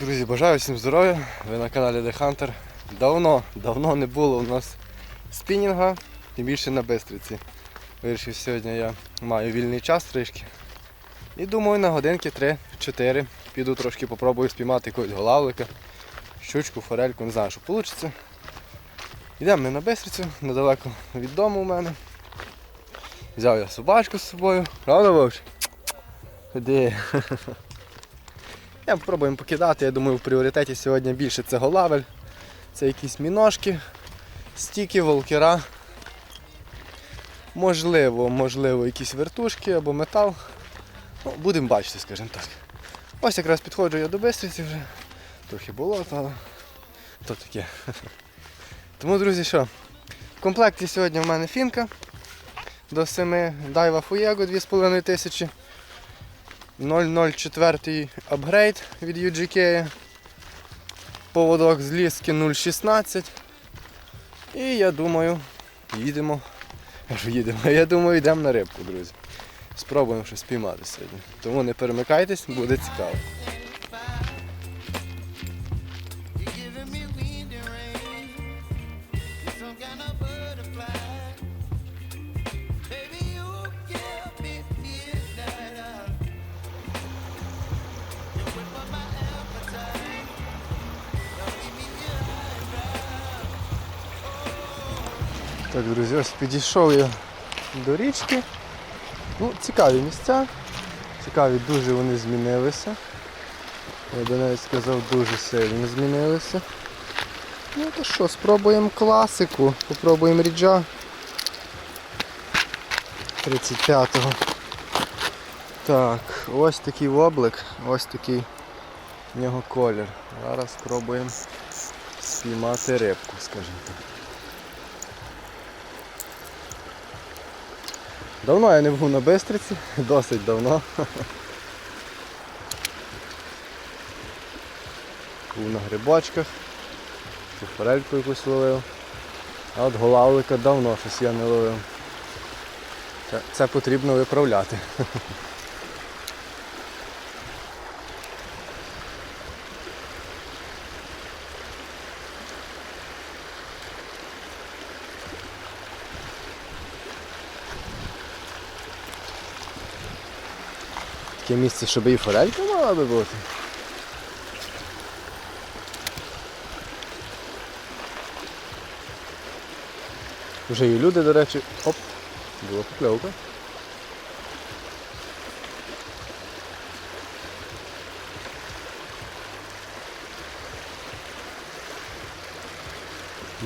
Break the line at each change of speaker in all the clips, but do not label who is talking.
Друзі, бажаю всім здоров'я. Ви на каналі The Hunter. Давно, давно не було у нас спінінга, тим більше на Бистриці. Вирішив сьогодні я маю вільний час трішки. І думаю на годинки 3-4 піду трошки попробую спіймати якогось голавлика, щучку, форельку, не знаю, що вийде. Йдемо ми на Бистрицю, недалеко від дому у мене. Взяв я собачку з собою. Правда, Вовч? Ходи. Я спробуємо покидати, я думаю, в пріоритеті сьогодні більше це голавель, це якісь міношки, стіки, волкера. Можливо, можливо, якісь вертушки або метал. Ну, будемо бачити, скажімо так. Ось якраз підходжу я до Бистриці вже. Трохи болото, але то таке. Тому, друзі, що? В комплекті сьогодні в мене фінка до 7 Daiwa Fuego 2500. 004 апгрейд від UGK. Поводок з ліски 0.16. І я думаю, їдемо. Їдемо. Я думаю, йдемо на рибку, друзі. Спробуємо щось спіймати сьогодні. Тому не перемикайтесь, буде цікаво. Друзі, ось підійшов я до річки. Ну, цікаві місця. Цікаві, дуже вони змінилися. Я би навіть сказав, дуже сильно змінилися. Ну то що, спробуємо класику. Попробуємо ріджа 35-го. Так, ось такий воблик, ось такий в нього колір. Зараз спробуємо спіймати рибку, скажімо так. Давно я не був на Бистриці, досить давно. Був на грибочках, цю форельку якусь ловив. А от голавлика давно щось я не ловив. Це, потрібно виправляти. Таке місце, щоб і форелька мала би бути. Вже і люди, до речі, оп, була покльовка.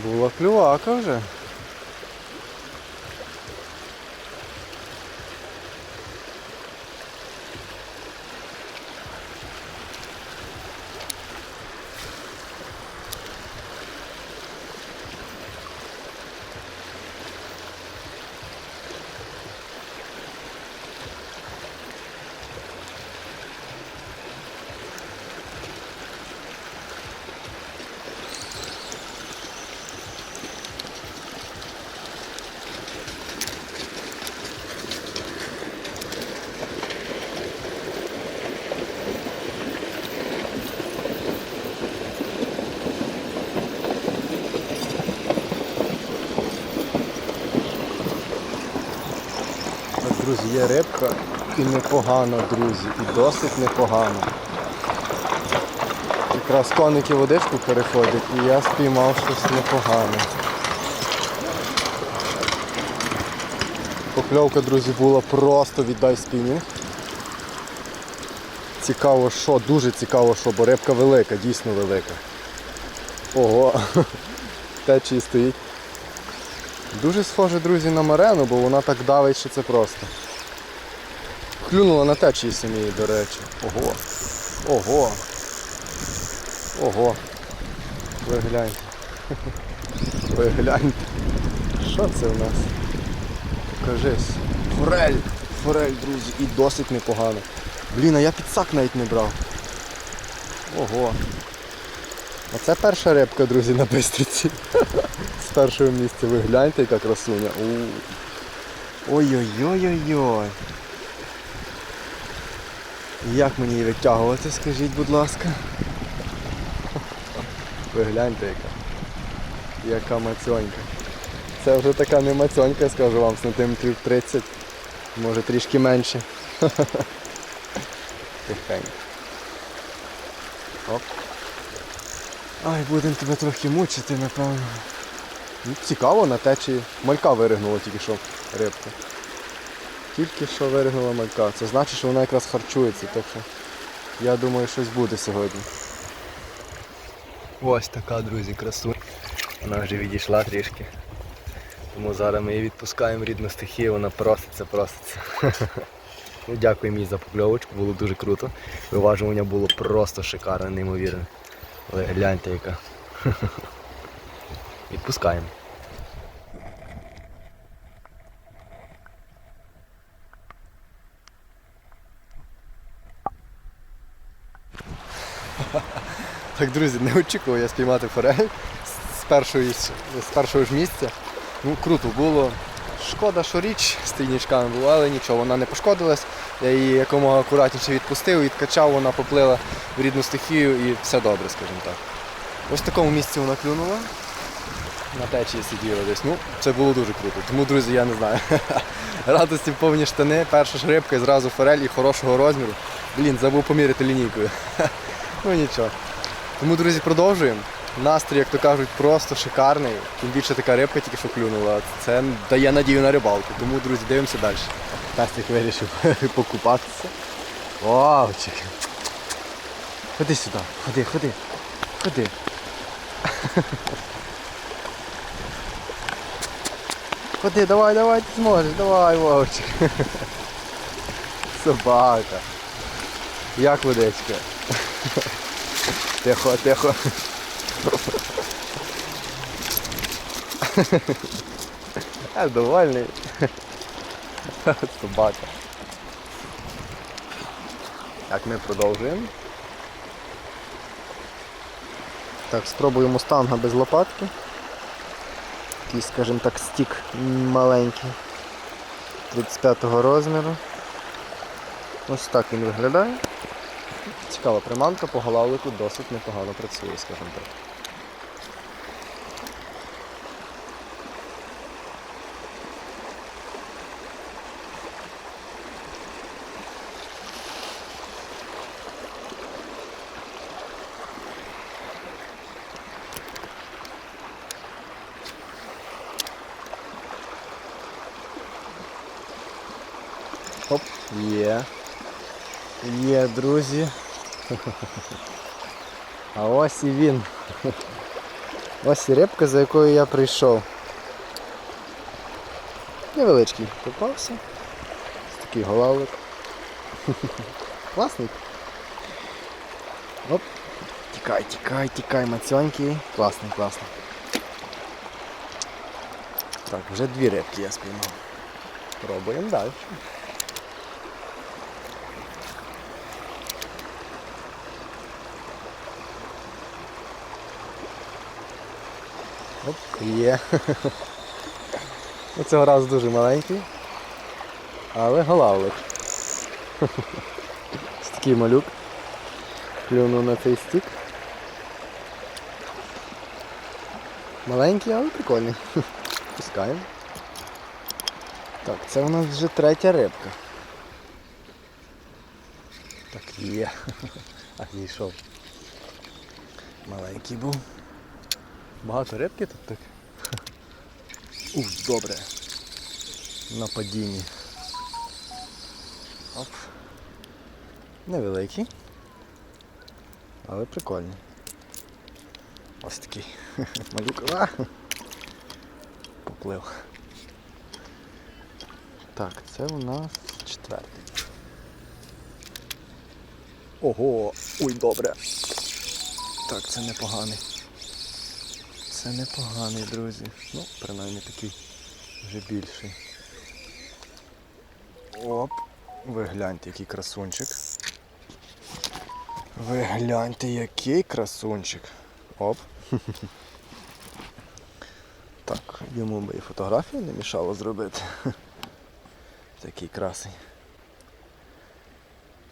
Була клювака вже. Так, друзі, є рибка і непогано, друзі, і досить непогано. Якраз коники водичку переходять і я спіймав щось непогане. Покльовка, друзі, була просто віддай спінінг. Цікаво що, дуже цікаво що, бо рибка велика, дійсно велика. Ого, течії стоїть. Дуже схоже, друзі, на марену, бо вона так давить, що це просто. Клюнула на течії самій, до речі. Ого. Ого. Ого. Ви гляньте. Ви гляньте. Що це в нас? Покажись. Форель. Форель, друзі, і досить непогано. Блін, а я підсак навіть не брав. Ого. Оце перша рибка, друзі, на бистриці. З першого місця. Ви гляньте, яка красуня. Ой-ой-ой-ой-ой. Як мені її витягувати, скажіть, будь ласка. Ви гляньте яка. Яка мацьонька. Це вже така не мацьонька, скажу вам, сантиметрів 30, може трішки менше. Тихенько. Оп. Ай, будемо тебе трохи мучити, напевно. Цікаво, на течії малька виригнула тільки що рибка. Тільки що виригнула малька. Це значить, що вона якраз харчується, так що я думаю, щось буде сьогодні. Ось така, друзі, красу. Вона вже відійшла трішки. Тому зараз ми її відпускаємо рідну стихію, вона проситься, проситься. Ну, дякую їй за покльовочку, було дуже круто. Виважування було просто шикарне, неймовірне. Але гляньте яка. Відпускаємо. Так, друзі, не очікував я спіймати форель з, першої, з першого ж місця. Ну, круто було. Шкода, що річ з трійничками була, але нічого, вона не пошкодилась. Я її якомога акуратніше відпустив, відкачав, вона поплила в рідну стихію і все добре, скажімо так. Ось в такому місці вона клюнула. На течії сиділа десь. Ну, це було дуже круто. Тому, друзі, я не знаю. Радості повні штани, перша ж рибка і зразу форель і хорошого розміру. Блін, забув поміряти лінійкою. Ну нічого. Тому, друзі, продовжуємо. Настрій, як то кажуть, просто шикарний. Тим більше така рибка тільки що клюнула. Це дає надію на рибалку. Тому, друзі, дивимося далі. Пестик вирішив покупатися. Вау-чик. Ходи сюди, ходи, ходи, ходи. Ходи, давай, давай, ти зможеш, давай, Вовчик. Собака. Як водичка? Тихо, тихо. Я довольний. Собака. Так, ми продовжуємо. Так, спробуємо мустанга без лопатки. Такий, скажімо так, стік маленький. 35-го розміру. Ось так він виглядає. Цікава приманка, по голавлику досить непогано працює, скажімо так. Є. Є, друзі. А ось і він. Ось і рибка, за якою я прийшов. Невеличкий попався. Ось такий голавлик. Класний. Оп. Тікай, тікай, тікай, мацьонький. Класний, класний. Так, вже дві рибки я спіймав. Пробуємо далі. Оп, є. Ну, Цього разу дуже маленький, але голавлик. Ось такий малюк. Плюнув на цей стік. Маленький, але прикольний. Пускаємо. Так, це у нас вже третя рибка. Так, є. А, зійшов. Маленький був. Багато рибки тут так. Ух, добре. На падінні. Оп. Невеликий. Але прикольний. Ось такий. Малюк. А! Поплив. Так, це у нас четвертий. Ого! Ой, добре. Так, це непоганий. Це непоганий, друзі. Ну, принаймні такий вже більший. Оп. Ви гляньте, який красунчик. Ви гляньте, який красунчик. Оп. Так, йому би і фотографію не мішало зробити. Такий красень.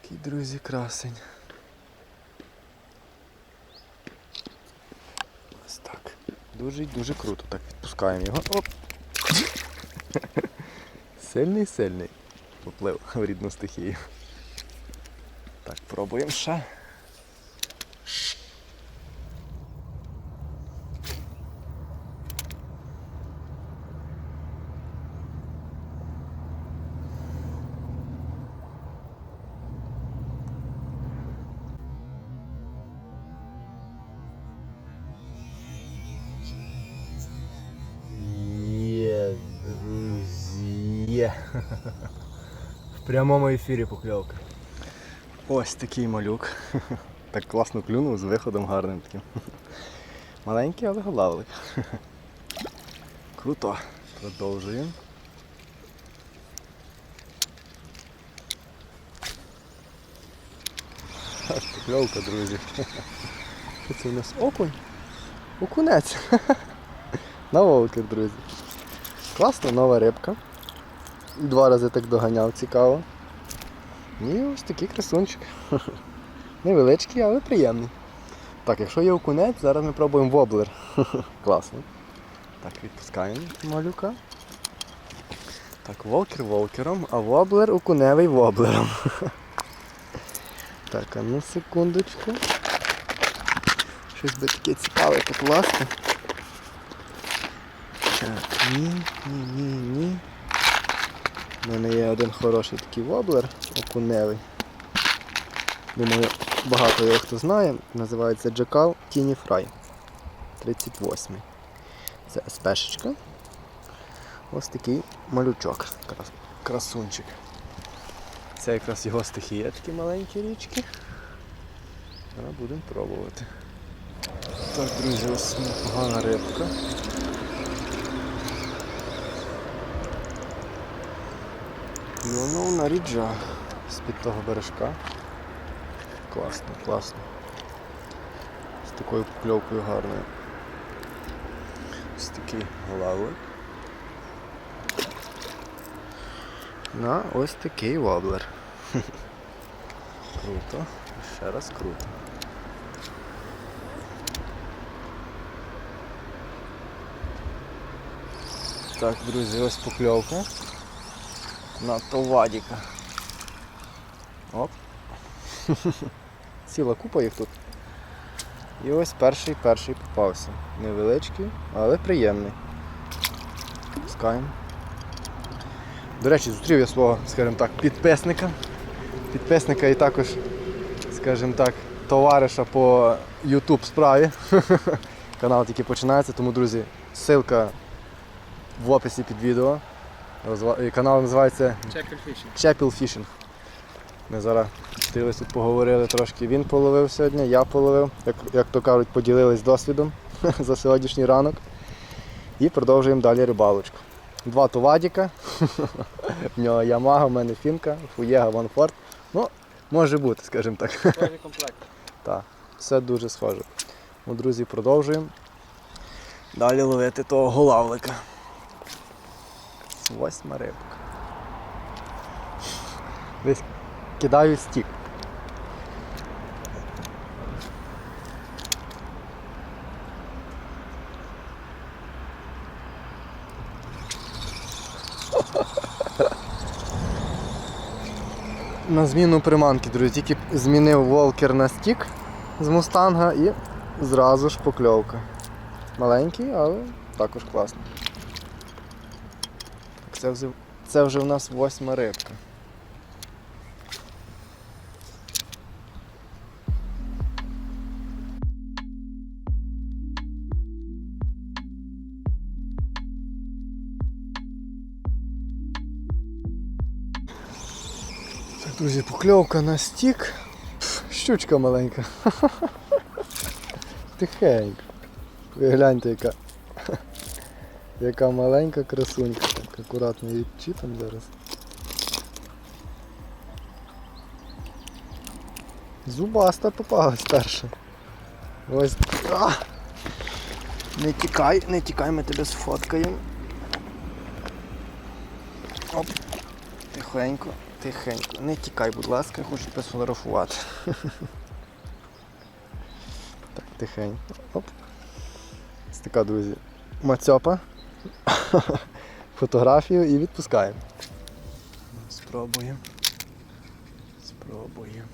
Такий, друзі, красень. Дуже і дуже круто. Так, відпускаємо його. Оп. Сильний, сильний. Поплив в рідну стихію. Так, пробуємо ще. Прямому ефірі покльовка. Ось такий малюк. Так класно клюнув з виходом гарним таким. Маленький, але голавлик. Круто. Продовжуємо. Покльовка, друзі. Що це у нас окунь? Окунець. На волкер, друзі. Класна нова рибка. Два рази так доганяв, цікаво. І ось такий красунчик. Невеличкий, але приємний. Так, якщо є окунець, зараз ми пробуємо воблер. Класно. Так, відпускаємо малюка. Так, волкер волкером, а воблер окуневий воблером. Так, а ну секундочку. Щось би таке цікаве покласти. Так, ні, ні, ні, ні. У мене є один хороший такий воблер окуневий. Думаю, багато його хто знає. Називається Джакал Тіні Фрай. 38. Це СПшечка. Ось такий малючок. Красунчик. Це якраз його стихія, такі маленькі річки. Будемо пробувати. Так, друзі, ось непогана рибка. Клюнув на ріджа з-під того бережка. Класно, класно. З такою покльовкою гарною. Ось такий главлик. На ось такий воблер. Круто. Ще раз круто. Так, друзі, ось покльовка на товадіка. Оп. Ціла купа їх тут. І ось перший перший попався. Невеличкий, але приємний. Пускаємо. До речі, зустрів я свого, скажімо так, підписника. Підписника і також, скажімо так, товариша по YouTube справі. Канал тільки починається, тому, друзі, ссылка в описі під відео. Канал називається Chapel Fishing. Ми зараз зустрілись тут, поговорили трошки. Він половив сьогодні, я половив, як, як то кажуть, поділились досвідом за сьогоднішній ранок. І продовжуємо далі рибалочку. Два товадіка. В нього Ямага, в мене фінка, Фуєга, Ванфорд. Ну, може бути, скажімо так.
Схожий комплект.
Так, все дуже схоже. Ну, друзі, продовжуємо. Далі ловити того голавлика. Восьма рибка. Десь кидаю стік. На зміну приманки, друзі, тільки змінив волкер на стік з мустанга і зразу ж покльовка. Маленький, але також класно. Це вже, це вже в нас восьма рибка. Так, друзі, покльовка на стік. Щучка маленька. Тихенько. Ви гляньте, яка. Яка маленька красунька. Так, акуратно її чіпом зараз. Зубаста попалась перша. Ось. А! Не тікай, не тікай, ми тебе сфоткаємо. Оп. Тихенько, тихенько. Не тікай, будь ласка, я хочу тебе сфотографувати. Так, тихенько. Оп. така, друзі, мацьопа. Фотографію і відпускаємо. Спробуємо. Спробуємо.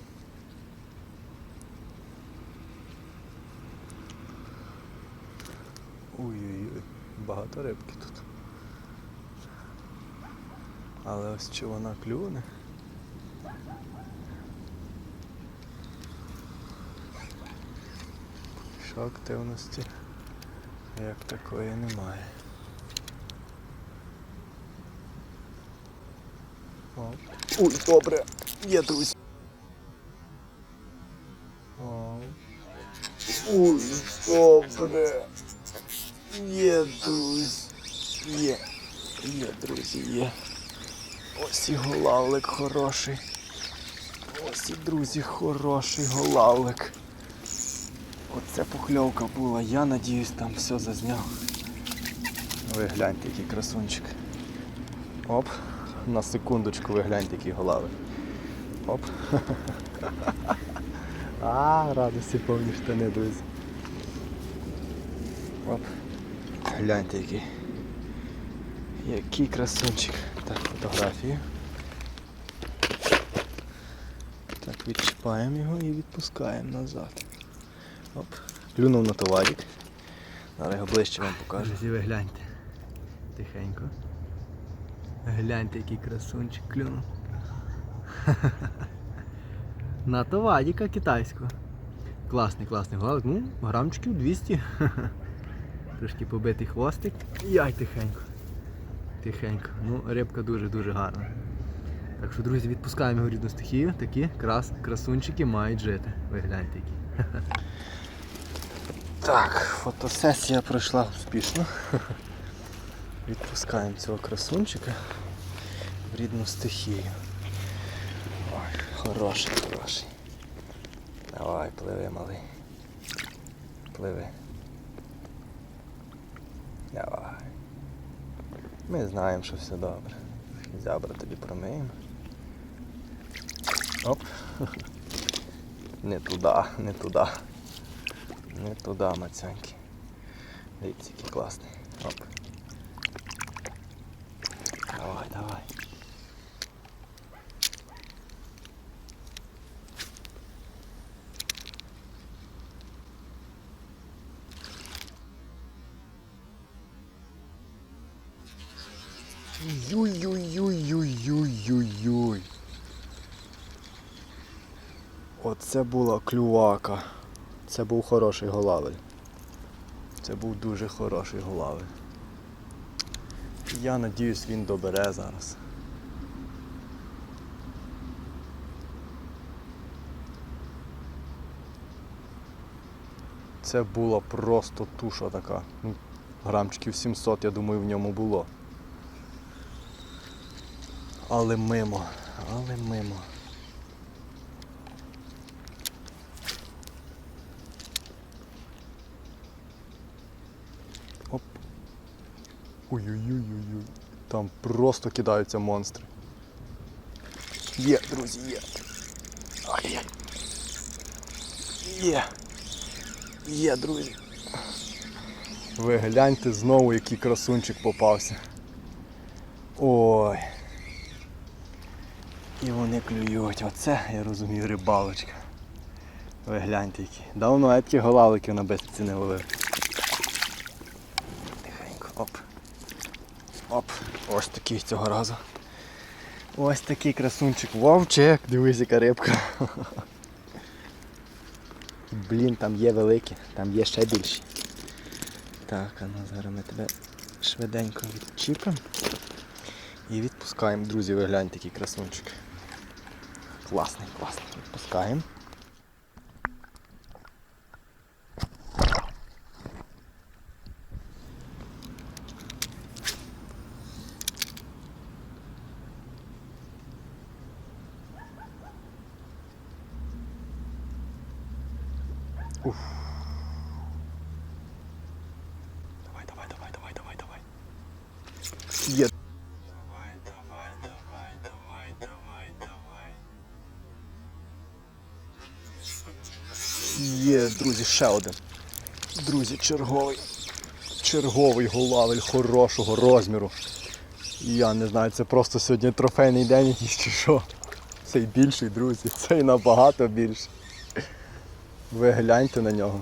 Ой-ой-ой, багато рибки тут. Але ось чи вона клюне. Що активності як такої немає. О. Ой, добре, є друзі. Ой, добре. Є, друзі. Є. Є, друзі, є. Ось і голавлик хороший. Ось і, друзі, хороший голавлик. Оце пухльовка була. Я надіюсь там все зазняв. Ви гляньте, який красунчик. Оп. На секундочку ви гляньте, який голавлик. Оп. А, радості повні штани, друзі. Оп. Гляньте який. Який красунчик. Так, фотографію. Так, відчіпаємо його і відпускаємо назад. Оп. Клюнув на товарик. Зараз його ближче вам покажу. Друзі, ви гляньте. Тихенько. Гляньте, який красунчик клюнув. На товаріка китайського. Класний, класний голик. Ну, грамчиків 200. Трошки побитий хвостик. Яй тихенько. Тихенько. Ну, рибка дуже-дуже гарна. Так що, друзі, відпускаємо його рідну стихію. Такі крас, красунчики мають жити. Ви гляньте які. Так, фотосесія пройшла успішно. Відпускаємо цього красунчика в рідну стихію. Ой, хороший, хороший. Давай, пливи, малий. Пливи. Давай. Ми знаємо, що все добре. Зябра тобі промиємо. Оп. Не туди, не туди. Не туди, мацяньки. Дивіться, який класний. Оп. Давай, давай. Юй-юй-юй-юй-юй-юй-юй. Оце була клювака. Це був хороший голавель. Це був дуже хороший голавель. Я надіюсь, він добере зараз. Це була просто туша така. Грамчиків 700, я думаю, в ньому було. Але мимо, але мимо. Оп. Ой-ой-ой-ой-ой. Там просто кидаються монстри. Є, друзі, є. Ай-яй. Є. Є, друзі. Ви гляньте знову, який красунчик попався. Ой. І вони клюють. Оце, я розумію, рибалочка. Ви гляньте які. Давно я такі голавлики на безпеці не ловив. Тихенько, оп. Оп. Ось такий цього разу. Ось такий красунчик. Вовчик, дивись, яка рибка. Блін, там є великі, там є ще більші. Так, а ну зараз ми тебе швиденько відчіпимо. І відпускаємо, друзі, ви гляньте, який красунчик. Класний, класний. Відпускаємо. Уф. Ще один. Друзі, черговий. черговий голавель хорошого розміру. Я не знаю, це просто сьогодні трофейний день якийсь чи що. Цей більший, друзі, цей набагато більший. Ви гляньте на нього.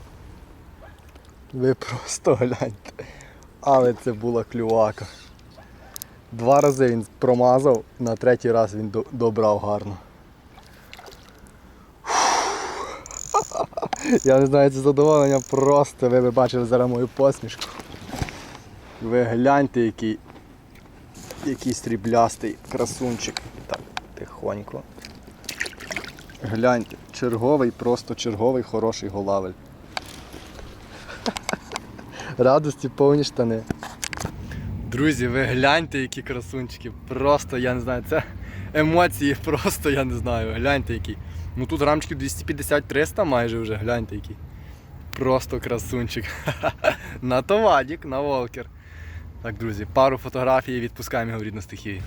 Ви просто гляньте. Але це була клювака. Два рази він промазав, на третій раз він добрав гарно. Я не знаю, це задоволення просто. Ви б бачили зараз мою посмішку. Ви гляньте, який, який сріблястий красунчик. Так, тихонько. Гляньте, черговий, просто черговий хороший голавель. Радості повні штани. Друзі, ви гляньте, які красунчики. Просто я не знаю, це емоції, просто я не знаю. Гляньте які. Ну тут грамчиків 250-300 майже вже, гляньте який. Просто красунчик. на товадік, на волкер. Так, друзі, пару фотографій відпускаємо його в рідну стихію.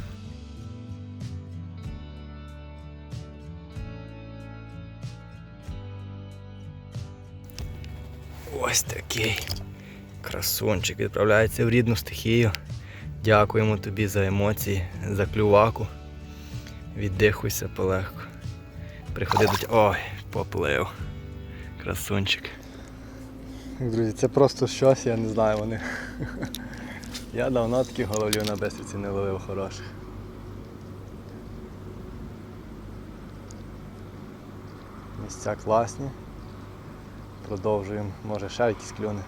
Ось такий красунчик відправляється в рідну стихію. Дякуємо тобі за емоції, за клюваку. Віддихуйся полегко. Приходи до Ой, поплив. Красунчик. Друзі, це просто щось, я не знаю вони. Я давно таких головлів на бесіці не ловив хороших. Місця класні. Продовжуємо, може ще якісь клюни.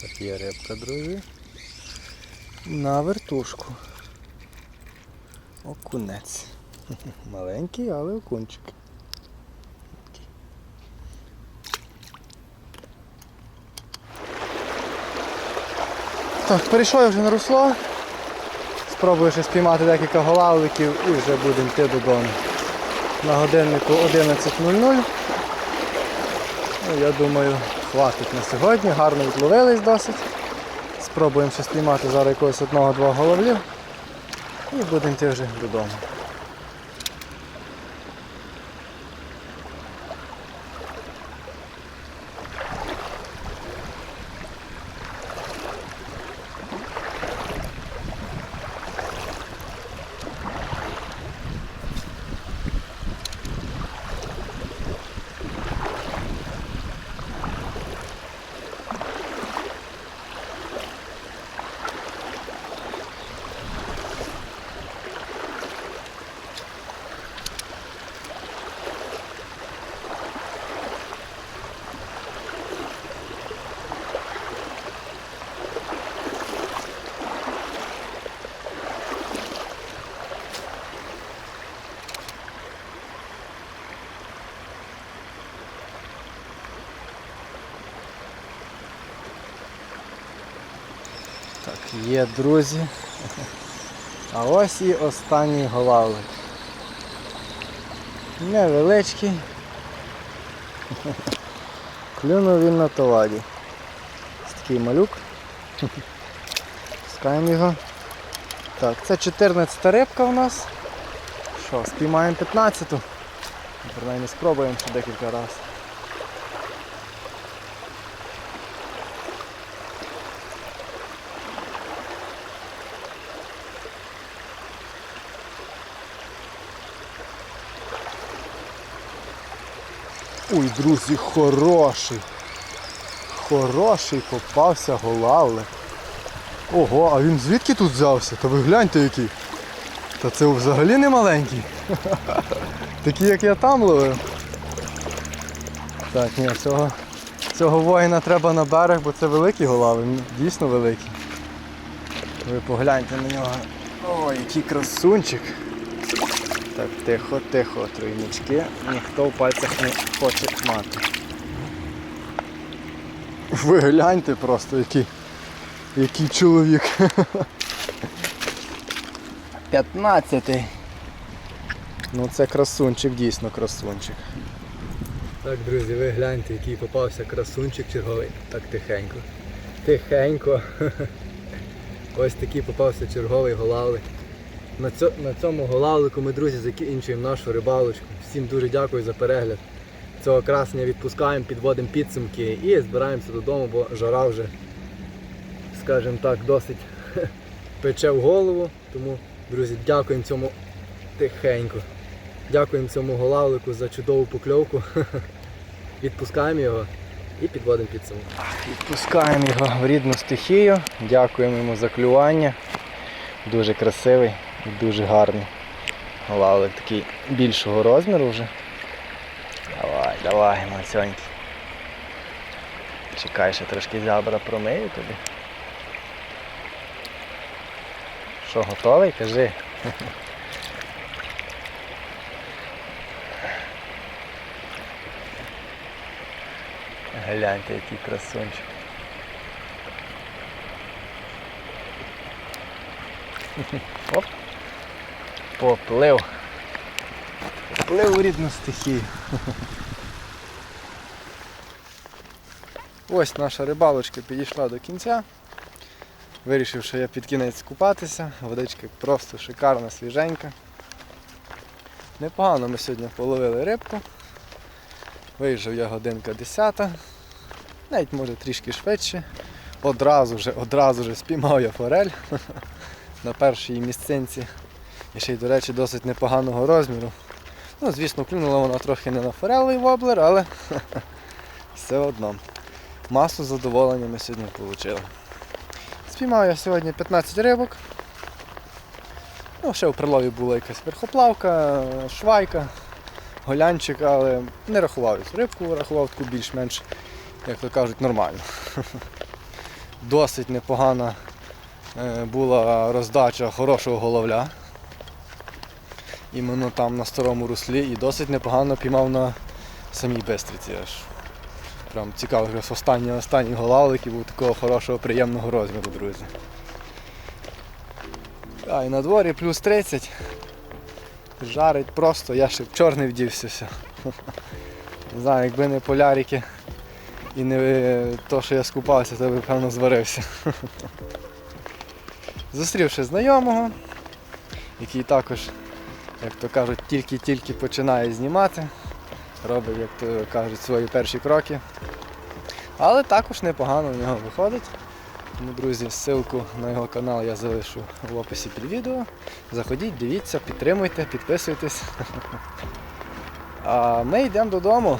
Так є рибка, друзі. На вертушку. Окунець. Маленький, але окунчик. Так, перейшов я вже на русло. Спробую ще спіймати декілька голавликів і вже будемо йти додому. На годиннику 11.00. Ну, я думаю, хватить на сьогодні. Гарно відловились досить. Спробуємо ще спіймати зараз якогось одного-два головлів. І будемо йти вже додому. Так, є друзі. А ось і останній голавлик. Невеличкий. Клюнув він на товаді. Ось такий малюк. Пускаємо його. Так, це 14 рибка у нас. Що, спіймаємо 15-ту. Принаймні спробуємо ще декілька разів. Ой, друзі, хороший. Хороший попався голавлик. Ого, а він звідки тут взявся? Та ви гляньте який. Та це взагалі не маленький. Такий, як я там ловив. Так, ні, цього, цього воїна треба на берег, бо це великий голавлик, він дійсно великий. Ви погляньте на нього. Ой, який красунчик. Так, тихо, тихо, тройнички. Ніхто в пальцях не хоче мати. Ви гляньте просто, який, який чоловік. 15. Ну це красунчик, дійсно красунчик. Так, друзі, ви гляньте, який попався красунчик черговий. Так тихенько. Тихенько. Ось такий попався черговий голавлик. На, цьо, на цьому голавлику ми, друзі, закінчуємо нашу рибалочку. Всім дуже дякую за перегляд. Цього красення відпускаємо, підводимо підсумки і збираємося додому, бо жара вже, скажімо так, досить пече в голову. Тому, друзі, дякуємо цьому тихенько. Дякуємо цьому голавлику за чудову покльовку. Відпускаємо його і підводимо підсумок. Відпускаємо його в рідну стихію. Дякуємо йому за клювання. Дуже красивий дуже гарний. Голавлик такий більшого розміру вже. Давай, давай, мацьонький. Чекай, ще трошки зябра промию тобі. Що, готовий? Кажи. Гляньте, який красунчик. Оп. Поплив. Поплив у рідну стихію. Ось наша рибалочка підійшла до кінця. Вирішив, що я під кінець купатися. Водичка просто шикарна, свіженька. Непогано ми сьогодні половили рибку. Виїжджав я годинка 10, навіть може трішки швидше. Одразу вже, одразу вже спіймав я форель на першій місцинці. І ще й, до речі, досить непоганого розміру. Ну, звісно, клюнула вона трохи не на форелевий воблер, але все одно. Масу задоволення ми сьогодні отримали. Спіймав я сьогодні 15 рибок. Ну, ще в прилові була якась верхоплавка, швайка, голянчик, але не рахував рибку, рахував таку більш-менш, як то кажуть, нормально. Досить непогана е, була роздача хорошого головля. Іменно там на старому руслі і досить непогано піймав на самій бистриці. Аж прям цікаво, якраз останній останній голавлик і був такого хорошого, приємного розміру, друзі. А, і на дворі плюс 30. Жарить просто, я ще в чорний вдівся. все. Не знаю, якби не полярики і не то, що я скупався, то би певно зварився. Зустрівши знайомого, який також, як то кажуть, тільки-тільки починає знімати, робить, як то кажуть, свої перші кроки. Але також непогано в нього виходить. Тому, друзі, ссылку на його канал я залишу в описі під відео. Заходіть, дивіться, підтримуйте, підписуйтесь. Ми йдемо додому.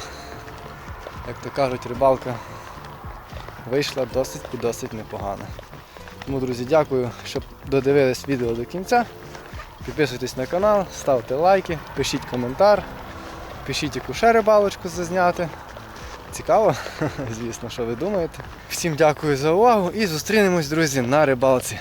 Як то кажуть, рибалка вийшла досить і досить непогано. Тому, друзі, дякую, що додивились відео до кінця. Підписуйтесь на канал, ставте лайки, пишіть коментар, пишіть яку ще рибалочку зазняти. Цікаво, звісно, що ви думаєте. Всім дякую за увагу і зустрінемось, друзі, на рибалці.